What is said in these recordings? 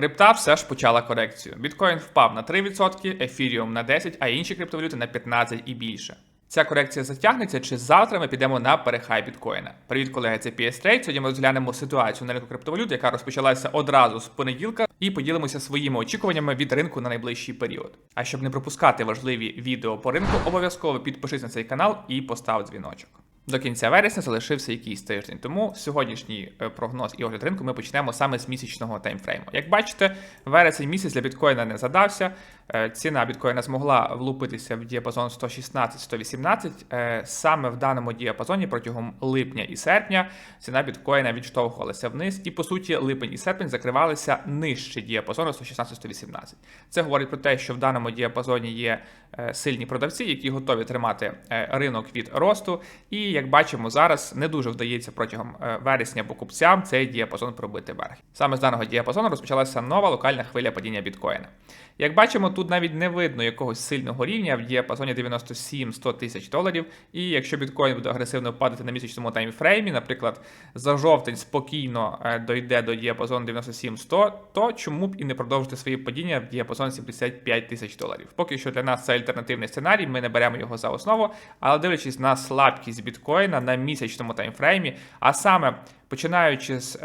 Крипта все ж почала корекцію. Біткоін впав на 3%, ефіріум на 10%, а інші криптовалюти на 15% і більше. Ця корекція затягнеться, чи завтра ми підемо на перехай біткоїна. Привіт, колеги, це PS Trade. Сьогодні ми розглянемо ситуацію на ринку криптовалют, яка розпочалася одразу з понеділка, і поділимося своїми очікуваннями від ринку на найближчий період. А щоб не пропускати важливі відео по ринку, обов'язково підпишись на цей канал і постав дзвіночок. До кінця вересня залишився якийсь тиждень, тому сьогоднішній е, прогноз і огляд ринку ми почнемо саме з місячного таймфрейму. Як бачите, вересень місяць для біткоїна не задався. Е, Ціна біткоїна змогла влупитися в діапазон 116-118. Е, Саме в даному діапазоні протягом липня і серпня ціна біткоїна відштовхувалася вниз, і по суті липень і серпень закривалися нижче діапазону 116-118. Це говорить про те, що в даному діапазоні є е, сильні продавці, які готові тримати ринок від росту. І як бачимо, зараз не дуже вдається протягом вересня покупцям цей діапазон пробити верх. Саме з даного діапазону розпочалася нова локальна хвиля падіння біткоїна. Як бачимо, тут навіть не видно якогось сильного рівня в діапазоні 97-100 тисяч доларів. І якщо біткоін буде агресивно падати на місячному таймфреймі, наприклад, за жовтень спокійно е, дойде до діапазону 97-100, то чому б і не продовжити свої падіння в діапазон 75 тисяч доларів? Поки що для нас це альтернативний сценарій, ми не беремо його за основу, але дивлячись на слабкість біткоїна на місячному таймфреймі, а саме починаючи з.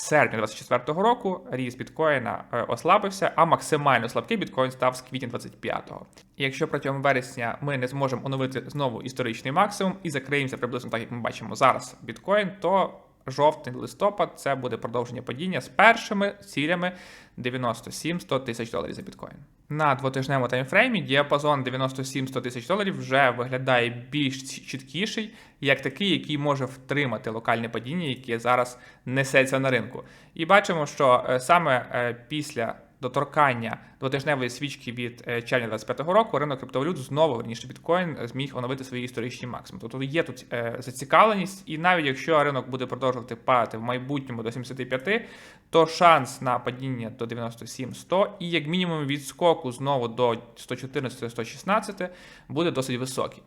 Е, серпня 24 року ріст біткоїна е, ослабився, а максимально слабкий біткоін став з квітня 25-го. І якщо протягом вересня ми не зможемо оновити знову історичний максимум і закриємося приблизно так, як ми бачимо зараз біткоін, то жовтень листопад це буде продовження падіння з першими цілями 97-100 тисяч доларів за біткоін. На двотижневому таймфреймі діапазон 97-100 тисяч доларів вже виглядає більш чіткіший, як такий, який може втримати локальне падіння, яке зараз несеться на ринку. І бачимо, що е, саме е, після доторкання двотижневої свічки від е, червня 2025 року ринок криптовалют знову верніше біткоін зміг оновити свої історичні максимуми. Тобто є тут е, зацікавленість, і навіть якщо ринок буде продовжувати падати в майбутньому до 75, то шанс на падіння до 97-100 і як мінімум відскоку знову до 114-116 буде досить високий.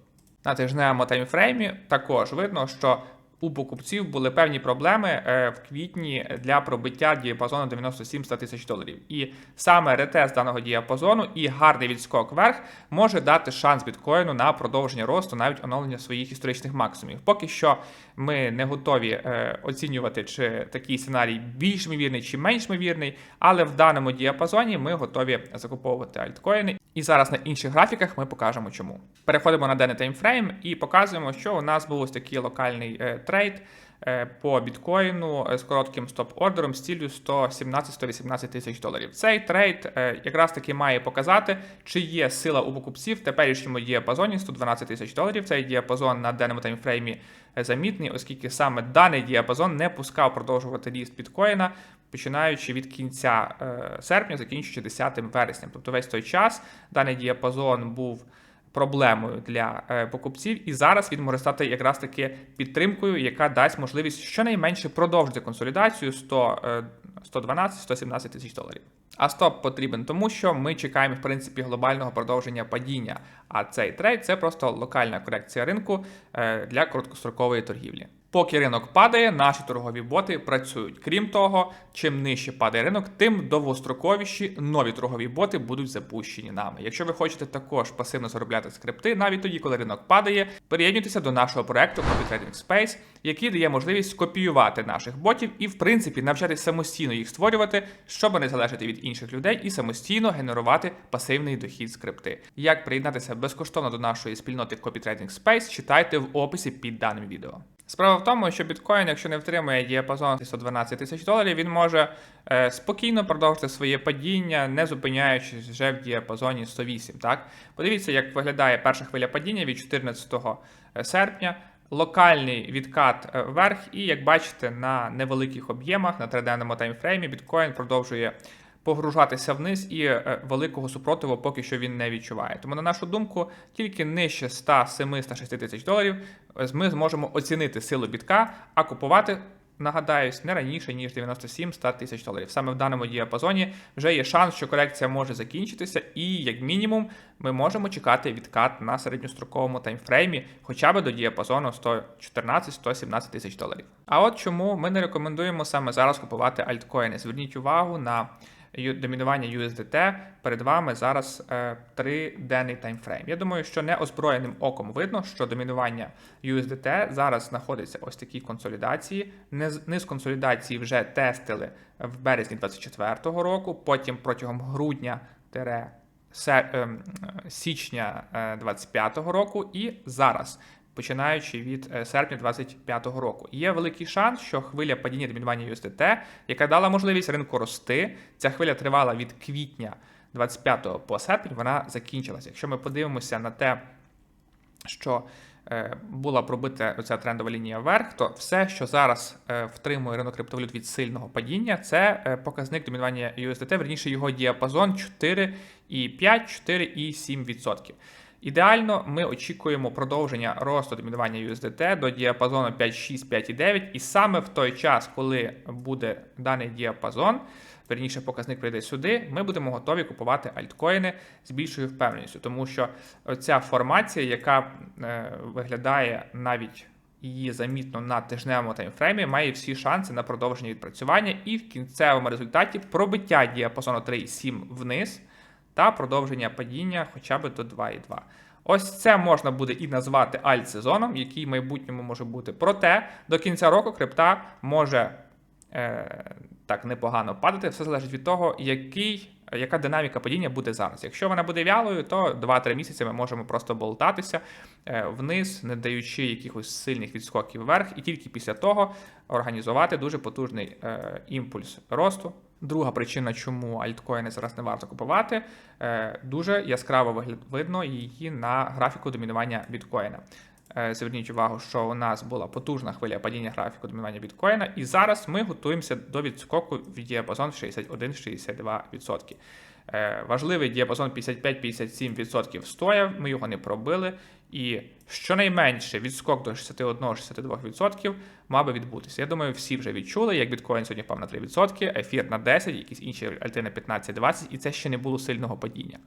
На тижневому таймфреймі також видно, що у покупців були певні проблеми е, в квітні для пробиття діапазону 97-100 тисяч доларів. І саме ретест даного діапазону і гарний відскок вверх може дати шанс біткоїну на продовження росту, навіть оновлення своїх історичних максимумів. Поки що ми не готові е, оцінювати, чи такий сценарій більш ймовірний чи менш ймовірний, але в даному діапазоні ми готові закуповувати альткоїни. І зараз на інших графіках ми покажемо чому. Переходимо на денний таймфрейм і показуємо, що у нас був ось такий локальний е, трейд по біткоїну е, з коротким стоп-ордером з ціллю 117-118 тисяч доларів. Цей трейд е, якраз таки має показати, чи є сила у покупців в теперішньому діапазоні 112 тисяч доларів. Цей діапазон на денному таймфреймі е, замітний, оскільки саме даний діапазон не пускав продовжувати ріст біткоїна. Починаючи від кінця серпня, закінчуючи 10 вересням. Тобто весь той час даний діапазон був проблемою для е, покупців, і зараз він може стати якраз таки підтримкою, яка дасть можливість щонайменше продовжити консолідацію 100, е, 112-117 тисяч доларів. А стоп потрібен тому, що ми чекаємо в принципі глобального продовження падіння. А цей трейд це просто локальна корекція ринку е, для короткострокової торгівлі. Поки ринок падає, наші торгові боти працюють. Крім того, чим нижче падає ринок, тим довгостроковіші нові торгові боти будуть запущені нами. Якщо ви хочете також пасивно заробляти скрипти, навіть тоді, коли ринок падає, приєднуйтеся до нашого проекту Copy Trading Space, який дає можливість копіювати наших ботів і, в принципі, навчатись самостійно їх створювати, щоб не залежати від інших людей і самостійно генерувати пасивний дохід скрипти. Як приєднатися безкоштовно до нашої спільноти Copy Trading Space, читайте в описі під даним відео. Справа в тому, що біткоін, якщо не втримує діапазон 112 тисяч доларів, він може е, спокійно продовжити своє падіння, не зупиняючись вже в діапазоні 108. Так, подивіться, як виглядає перша хвиля падіння від 14 серпня. Локальний відкат е, вверх, і як бачите, на невеликих об'ємах на триденному таймфреймі біткоін продовжує погружатися вниз і е, великого супротиву поки що він не відчуває. Тому, на нашу думку, тільки нижче 107-106 тисяч доларів е, ми зможемо оцінити силу бітка, а купувати. Нагадаюсь, не раніше ніж 97-100 тисяч доларів. Саме в даному діапазоні вже є шанс, що корекція може закінчитися, і як мінімум ми можемо чекати відкат на середньостроковому таймфреймі, хоча б до діапазону 114-117 тисяч доларів. А от чому ми не рекомендуємо саме зараз купувати альткоїни. Зверніть увагу на домінування USDT перед вами зараз е, триденний таймфрейм. Я думаю, що неозброєним оком видно, що домінування USDT зараз знаходиться ось такій консолідації. Низ, консолідації вже тестили в березні 2024 року, потім протягом грудня ем, е, січня е, 25-го року і зараз. Починаючи від е, серпня 25-го року, є великий шанс, що хвиля падіння домінування USDT, яка дала можливість ринку рости, ця хвиля тривала від квітня 25 по серпень, вона закінчилася. Якщо ми подивимося на те, що е, була пробита оця трендова лінія вверх, то все, що зараз е, втримує ринок криптовалют від сильного падіння, це показник домінування USDT, верніше його діапазон 4,5, 4,7%. Ідеально, ми очікуємо продовження росту домінування USDT до діапазону 5,6, 5,9, і саме в той час, коли буде даний діапазон, верніше показник прийде сюди, ми будемо готові купувати альткоїни з більшою впевненістю, тому що ця формація, яка е, виглядає навіть її замітно на тижневому таймфреймі, має всі шанси на продовження відпрацювання і в кінцевому результаті пробиття діапазону 3,7 вниз та продовження падіння хоча б до 2,2. Ось це можна буде і назвати альт-сезоном, який в майбутньому може бути. Проте до кінця року крипта може е, так непогано падати. Все залежить від того, який, яка динаміка падіння буде зараз. Якщо вона буде вялою, то 2-3 місяці ми можемо просто болтатися е, вниз, не даючи якихось сильних відскоків вверх, і тільки після того організувати дуже потужний е, імпульс росту. Друга причина, чому альткоїни зараз не варто купувати, е, дуже яскраво видно її на графіку домінування біткоїна. Е, Зверніть увагу, що у нас була потужна хвиля падіння графіку домінування біткоїна, і зараз ми готуємося до відскоку в діапазон 61-62%. Е, Важливий діапазон 55-57% стояв, ми його не пробили. І щонайменше відскок до 61-62% мав би відбутися. Я думаю, всі вже відчули, як біткоін сьогодні впав на 3%, ефір на 10%, якісь інші альти на 15-20%, і це ще не було сильного падіння.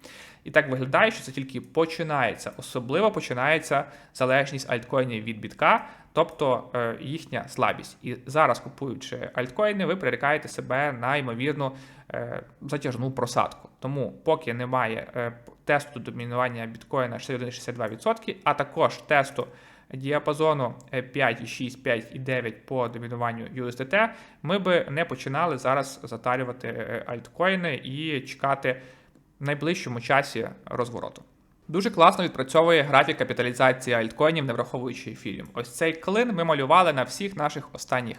І так виглядає, що це тільки починається. Особливо починається залежність альткоїнів від бітка, тобто е, їхня слабість. І зараз, купуючи альткоїни, ви прирікаєте себе на ймовірну е, затяжну просадку. Тому, поки немає е, тесту домінування біткоїна 61-62%, а також тесту діапазону е, 5,6, 5,9 по домінуванню USDT, ми би не починали зараз затарювати е, альткоїни і чекати в найближчому часі розвороту. Дуже класно відпрацьовує графік капіталізації альткоїнів, не враховуючи ефіріум. Ось цей клин ми малювали на всіх наших останніх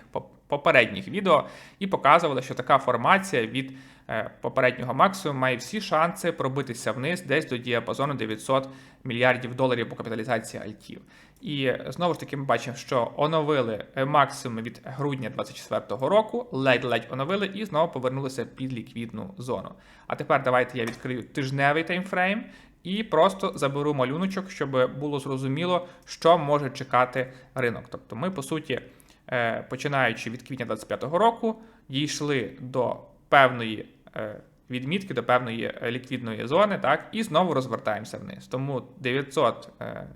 попередніх відео і показували, що така формація від е, попереднього максимуму має всі шанси пробитися вниз десь до діапазону 900 мільярдів доларів по капіталізації альтів. І знову ж таки ми бачимо, що оновили е, максимум від грудня 2024 року, ледь-ледь оновили і знову повернулися під ліквідну зону. А тепер давайте я відкрию тижневий таймфрейм і просто заберу малюночок, щоб було зрозуміло, що може чекати ринок. Тобто, ми по суті, е, починаючи від квітня 2025 року, дійшли до певної. е, Відмітки до певної е, ліквідної зони, так, і знову розвертаємося вниз. Тому 900 е,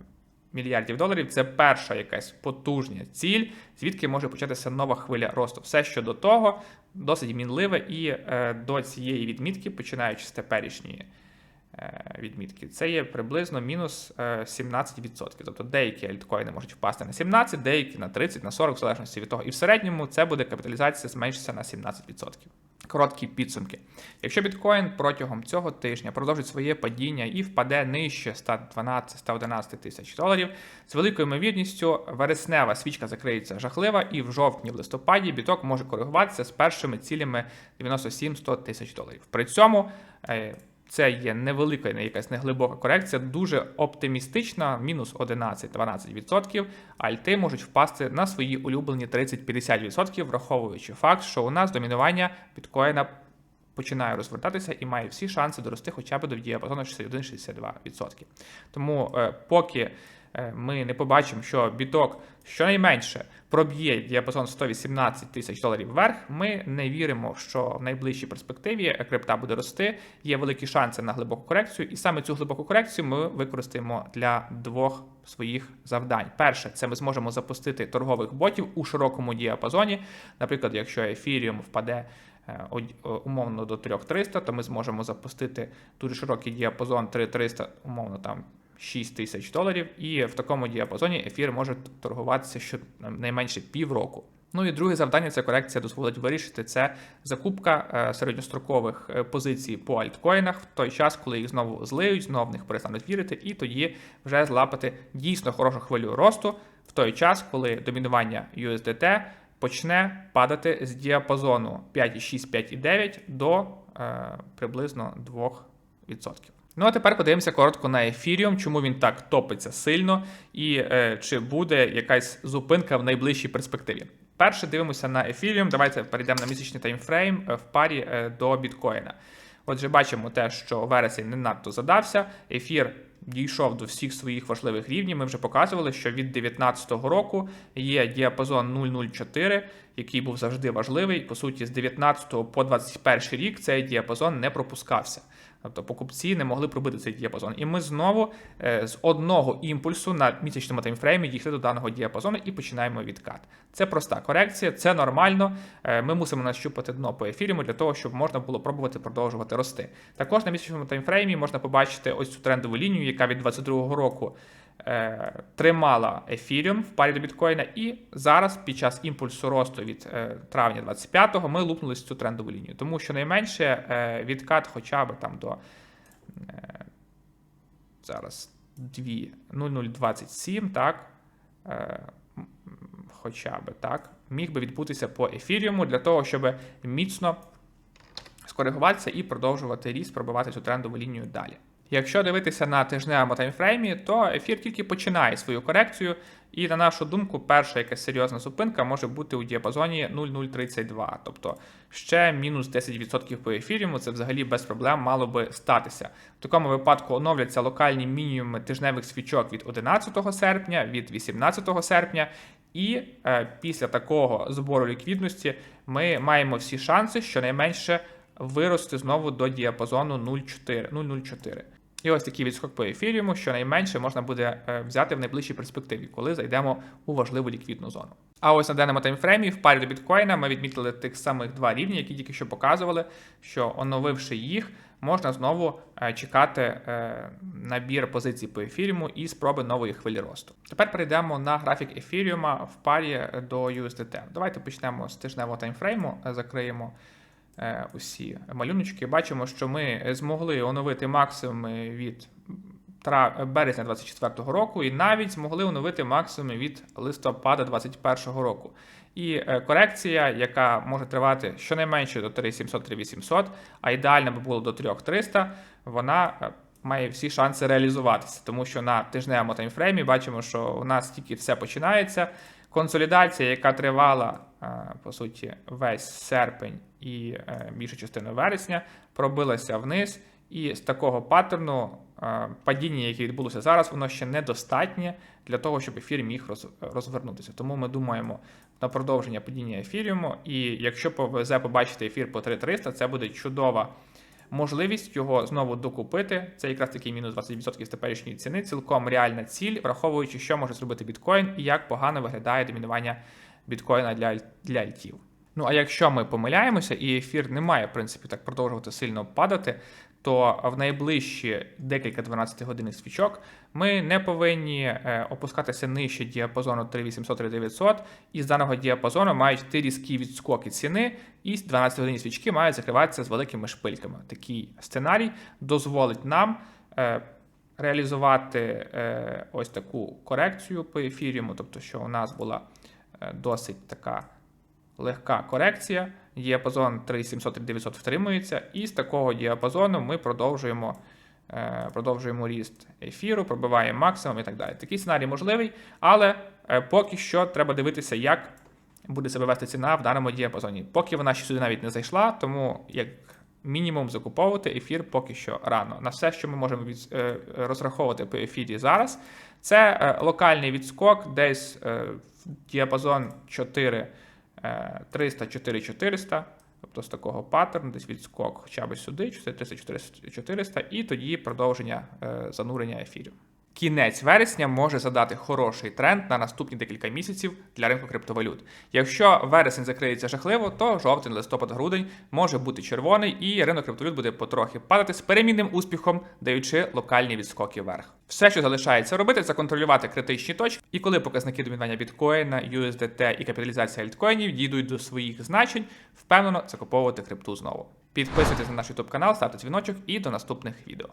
мільярдів доларів це перша якась потужна ціль, звідки може початися нова хвиля росту. Все, що до того, досить мінливе, і е, до цієї відмітки, починаючи з теперішньої е, відмітки, це є приблизно мінус е, 17%. Тобто деякі альткоїни можуть впасти на 17, деякі на 30, на 40, в залежності від того. І в середньому це буде капіталізація зменшиться на 17%. Короткі підсумки. Якщо біткоін протягом цього тижня продовжить своє падіння і впаде нижче 112-111 тисяч доларів, з великою ймовірністю вереснева свічка закриється жахлива, і в жовтні, в листопаді біток може коригуватися з першими цілями 97-100 тисяч доларів. При цьому е, це є невелика, не якась неглибока корекція, дуже оптимістична, мінус 11-12%. Альти можуть впасти на свої улюблені 30-50%, враховуючи факт, що у нас домінування біткоїна починає розвертатися і має всі шанси дорости хоча б до діапазону 61-62%. Тому е, поки е, ми не побачимо, що біток щонайменше проб'є діапазон 118 тисяч доларів вверх, ми не віримо, що в найближчій перспективі крипта буде рости. Є великі шанси на глибоку корекцію, і саме цю глибоку корекцію ми використаємо для двох своїх завдань. Перше, це ми зможемо запустити торгових ботів у широкому діапазоні. Наприклад, якщо ефіріум впаде умовно до 3300, то ми зможемо запустити дуже широкий діапазон 3300, умовно там 6 тисяч доларів, і в такому діапазоні ефір може торгуватися щонайменше півроку. Ну і друге завдання ця корекція дозволить вирішити це закупка е, середньострокових е, позицій по альткоїнах в той час, коли їх знову злиють, знову в них перестануть вірити, і тоді вже злапати дійсно хорошу хвилю росту в той час, коли домінування USDT почне падати з діапазону 5,6-5,9 до е, приблизно 2%. Ну а тепер подивимося коротко на Ethereum, чому він так топиться сильно, і е, чи буде якась зупинка в найближчій перспективі. Перше дивимося на Ethereum. Давайте перейдемо на місячний таймфрейм е, в парі е, до біткоїна. Отже, бачимо те, що вересень не надто задався. Ефір дійшов до всіх своїх важливих рівнів. Ми вже показували, що від 2019 року є діапазон 004, який був завжди важливий. По суті, з 19 по 21 рік цей діапазон не пропускався. Тобто покупці не могли пробити цей діапазон. І ми знову е, з одного імпульсу на місячному таймфреймі дійшли до даного діапазону і починаємо відкат. Це проста корекція, це нормально. Е, ми мусимо нащупати дно по ефіріму для того, щоб можна було пробувати продовжувати рости. Також на місячному таймфреймі можна побачити ось цю трендову лінію, яка від 22 року. Е, Тримала ефіріум в парі до біткоїна, і зараз, під час імпульсу росту від е, травня 25-го, ми лупнули цю трендову лінію. Тому що найменше е, відкат хоча б там до зараз 2 0027, так. Хоча б так, міг би відбутися по ефіріуму для того, щоб міцно скоригуватися і продовжувати ріст, пробивати цю трендову лінію далі. Якщо дивитися на тижневому таймфреймі, то ефір тільки починає свою корекцію, і на нашу думку, перша якась серйозна зупинка може бути у діапазоні 0,032, тобто ще мінус 10% по ефіріуму, це взагалі без проблем мало би статися. В такому випадку оновляться локальні мінімуми тижневих свічок від 11 серпня, від 18 серпня, і е, після такого збору ліквідності ми маємо всі шанси щонайменше вирости знову до діапазону 0,4 0,04. І ось такий відскок по ефіріуму, що найменше можна буде е, взяти в найближчій перспективі, коли зайдемо у важливу ліквідну зону. А ось на даному таймфреймі в парі до біткоїна ми відмітили тих самих два рівні, які тільки що показували, що оновивши їх, можна знову е, чекати е, набір позицій по ефіріуму і спроби нової хвилі росту. Тепер перейдемо на графік ефіріума в парі до USDT. Давайте почнемо з тижневого таймфрейму, закриємо усі малюночки. Бачимо, що ми змогли оновити максимуми від березня 24 року, і навіть змогли оновити максимуми від листопада 21 року. І е, корекція, яка може тривати щонайменше до 3700-3800, а ідеально би було до 3300, вона е, має всі шанси реалізуватися, тому що на тижневому таймфреймі бачимо, що у нас тільки все починається. Консолідація, яка тривала е, по суті весь серпень і е, більшу частину вересня, пробилася вниз, і з такого паттерну е, падіння, яке відбулося зараз, воно ще недостатнє для того, щоб ефір міг розвернутися. Тому ми думаємо на продовження падіння ефіріуму. І якщо повезе побачити ефір по 3300, це буде чудова можливість його знову докупити. Це якраз такий мінус 20% з теперішньої ціни, цілком реальна ціль, враховуючи, що може зробити біткоін і як погано виглядає домінування біткоїна для, для альтів. Ну а якщо ми помиляємося, і ефір не має, в принципі, так продовжувати сильно падати, то в найближчі декілька 12 годинних свічок ми не повинні е, опускатися нижче діапазону 3800-3900, і з даного діапазону мають йти різкі відскоки ціни, і 12 годинні свічки мають закриватися з великими шпильками. Такий сценарій дозволить нам е, реалізувати е, ось таку корекцію по ефіріуму, тобто, що у нас була е, досить така легка корекція. Діапазон 3700-3900 втримується, і з такого діапазону ми продовжуємо, е, продовжуємо ріст ефіру, пробиваємо максимум і так далі. Такий сценарій можливий, але е, поки що треба дивитися, як буде себе вести ціна в даному діапазоні. Поки вона ще сюди навіть не зайшла, тому як мінімум закуповувати ефір поки що рано. На все, що ми можемо е, розраховувати по ефірі зараз, це локальний відскок, десь в діапазон 4. 300 4400 тобто з такого паттерну, десь відскок хоча б сюди, 400 400 і тоді продовження е, занурення ефірів. Кінець вересня може задати хороший тренд на наступні декілька місяців для ринку криптовалют. Якщо вересень закриється жахливо, то жовтень, листопад, грудень може бути червоний, і ринок криптовалют буде потрохи падати з перемінним успіхом, даючи локальні відскоки вверх. Все, що залишається робити, це контролювати критичні точки, і коли показники домінування біткоїна, USDT і капіталізація альткоїнів дійдуть до своїх значень, впевнено закуповувати крипту знову. Підписуйтесь на наш YouTube канал, ставте дзвіночок і до наступних відео.